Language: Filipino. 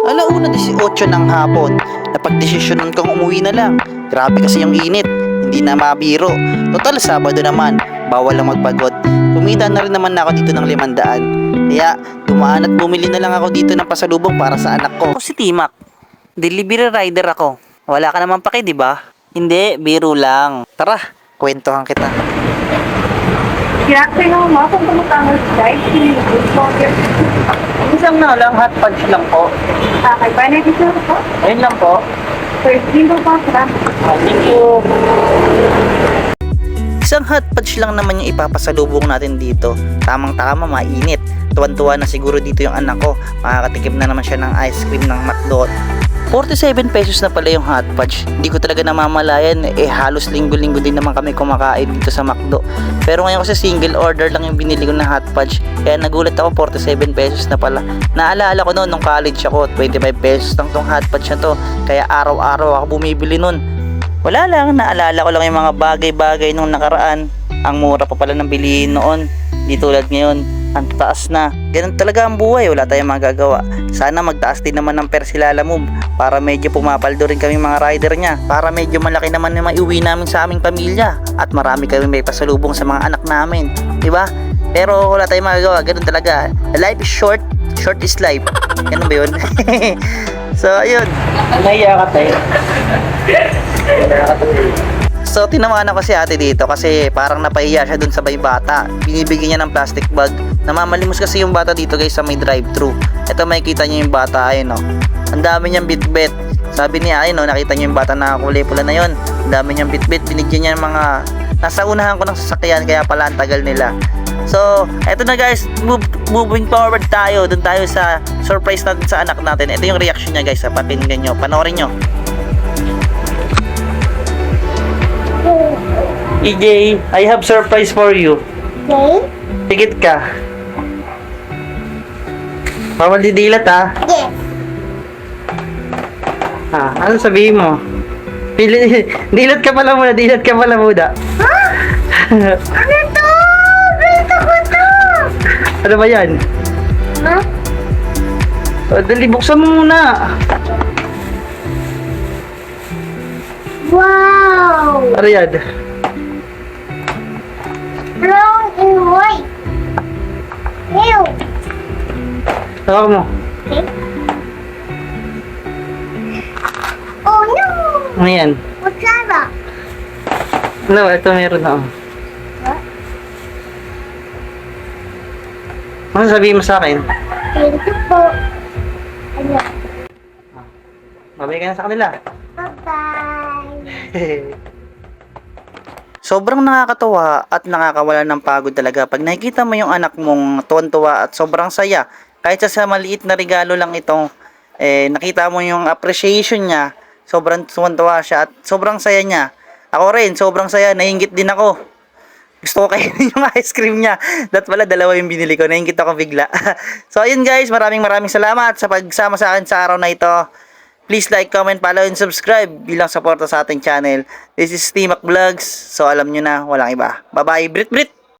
Alauna 18 ng hapon, napagdesisyonan kong umuwi na lang. Grabe kasi yung init, hindi na mabiro. Total, Sabado naman, bawal lang magpagod. Kumita na rin naman ako dito ng limandaan. Kaya, dumaan at bumili na lang ako dito ng pasalubong para sa anak ko. Ako si Timak, delivery rider ako. Wala ka naman paki, di ba? Hindi, biro lang. Tara, kwentuhan kita. Good afternoon, welcome to McDonald's Drive. Good morning. Isang na lang, hot punch lang po. Ah, kay Banner dito po. Ayun lang po. First window po, sir. Thank you. Isang hot punch lang naman yung ipapasalubong natin dito. Tamang-tama, mainit. Tuwan-tuwa na siguro dito yung anak ko. Makakatikim na naman siya ng ice cream ng McDo. 47 pesos na pala yung hot punch. Hindi ko talaga namamalayan. Eh, halos linggo-linggo din naman kami kumakain dito sa McDo. Pero ngayon kasi single order lang yung binili ko na hot punch. Kaya nagulat ako 47 pesos na pala. Naalala ko noon nung college ako, 25 pesos lang tong hot punch na to. Kaya araw-araw ako bumibili nun. Wala lang, naalala ko lang yung mga bagay-bagay nung nakaraan. Ang mura pa pala ng bilihin noon. Di tulad ngayon, ang taas na. Ganun talaga ang buhay, wala tayong magagawa. Sana magtaas din naman ng persilala move para medyo pumapaldo rin kami mga rider niya. Para medyo malaki naman na maiuwi namin sa aming pamilya. At marami kami may pasalubong sa mga anak namin. Di ba? Pero wala tayong magagawa, ganun talaga. Life is short, short is life. Ganun ba yun? so, ayun. Naiya ka tayo. So, tinamaan ako si ate dito kasi parang napahiya siya dun sa may bata. Binibigyan niya ng plastic bag. Namamalimos kasi yung bata dito guys sa may drive-thru. Ito makikita niyo yung bata ayun no. Ang dami niyang bitbit. Sabi niya ayun no, nakita niyo yung bata na kulay pula na yon. Ang dami niyang bitbit. Binigyan niya ng mga nasa unahan ko ng sasakyan kaya pala ang tagal nila. So, eto na guys, move, moving forward tayo. Doon tayo sa surprise natin sa anak natin. Ito yung reaction niya guys, sa pakinggan nyo. Panoorin nyo. EJ, I have surprise for you. Okay. Tigit ka. Bawal didilat ha. Yes. Ha, ano sabihin mo? Pili, dilat ka pala muna, dilat ka pala muna. Ha? Ano to? Gusto ko to! ano ba yan? Ha? O, dali, buksan mo muna. Wow! Ano yan? Brown Tawag mo. Okay. Oh no! Ano yan? What's that? Ano, ito meron na. What? Ano sabihin mo sa akin? Thank you po. Ano? Babay ka na sa kanila. Bye-bye. Sobrang nakakatawa at nakakawala ng pagod talaga pag nakikita mo yung anak mong tuwan-tuwa at sobrang saya. Kahit sa, maliit na regalo lang ito, eh, nakita mo yung appreciation niya. Sobrang tuwan-tuwa siya at sobrang saya niya. Ako rin, sobrang saya. Nainggit din ako. Gusto ko kainin yung ice cream niya. That pala, dalawa yung binili ko. Nainggit ako bigla. so, ayun guys. Maraming maraming salamat sa pagsama sa akin sa araw na ito. Please like, comment, follow, and subscribe bilang suporta sa ating channel. This is Timak Vlogs. So, alam nyo na, walang iba. Bye-bye. Brit, Brit!